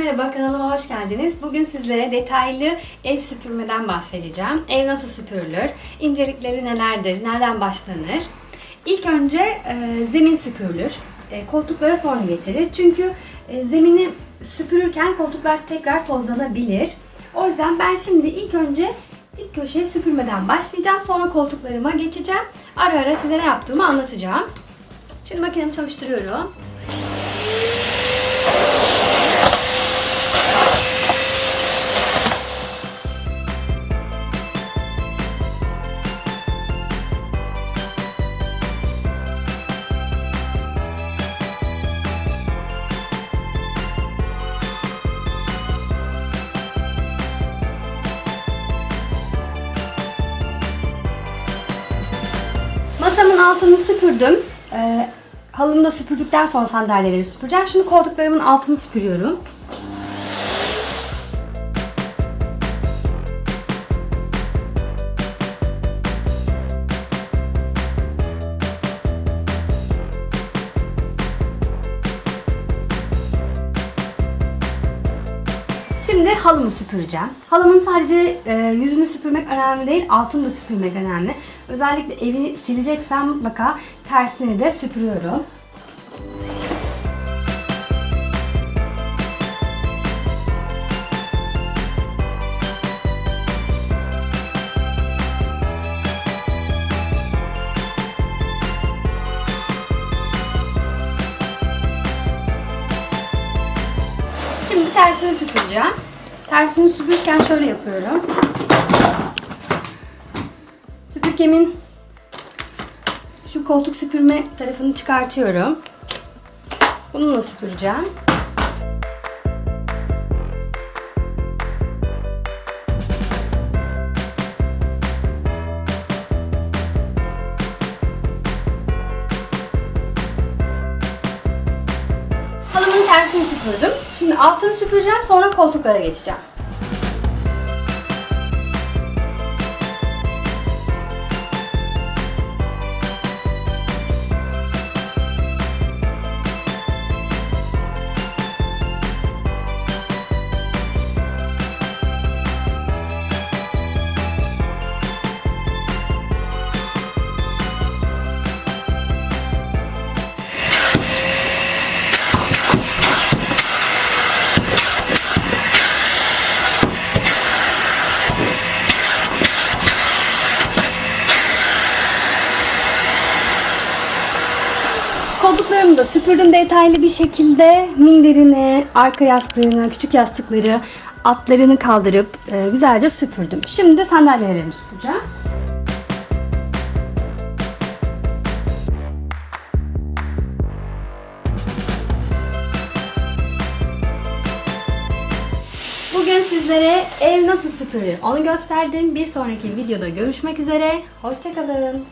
merhaba kanalıma hoş geldiniz. Bugün sizlere detaylı ev süpürmeden bahsedeceğim. Ev nasıl süpürülür? İncelikleri nelerdir? Nereden başlanır? İlk önce e, zemin süpürülür. E, koltuklara sonra geçilir. Çünkü e, zemini süpürürken koltuklar tekrar tozlanabilir. O yüzden ben şimdi ilk önce dip köşeye süpürmeden başlayacağım. Sonra koltuklarıma geçeceğim. Ara ara size ne yaptığımı anlatacağım. Şimdi makinemi çalıştırıyorum. Altını süpürdüm. Ee, halımı da süpürdükten sonra sandalyeleri süpüreceğim. Şimdi koltuklarımın altını süpürüyorum. Şimdi halımı süpüreceğim. Halımın sadece e, yüzünü süpürmek önemli değil, altını da süpürmek önemli. Özellikle evi sileceksem mutlaka tersini de süpürüyorum. Şimdi tersini süpüreceğim. Tersini süpürürken şöyle yapıyorum. Süpürgemin şu koltuk süpürme tarafını çıkartıyorum. Bununla süpüreceğim. Tersini süpürdüm. Şimdi altını süpüreceğim sonra koltuklara geçeceğim. Koltuklarımı da süpürdüm detaylı bir şekilde. Minderini, arka yastığını, küçük yastıkları, atlarını kaldırıp e, güzelce süpürdüm. Şimdi de sandalyelerimi süpüreceğim. Bugün sizlere ev nasıl süpürülür onu gösterdim. Bir sonraki videoda görüşmek üzere. Hoşçakalın.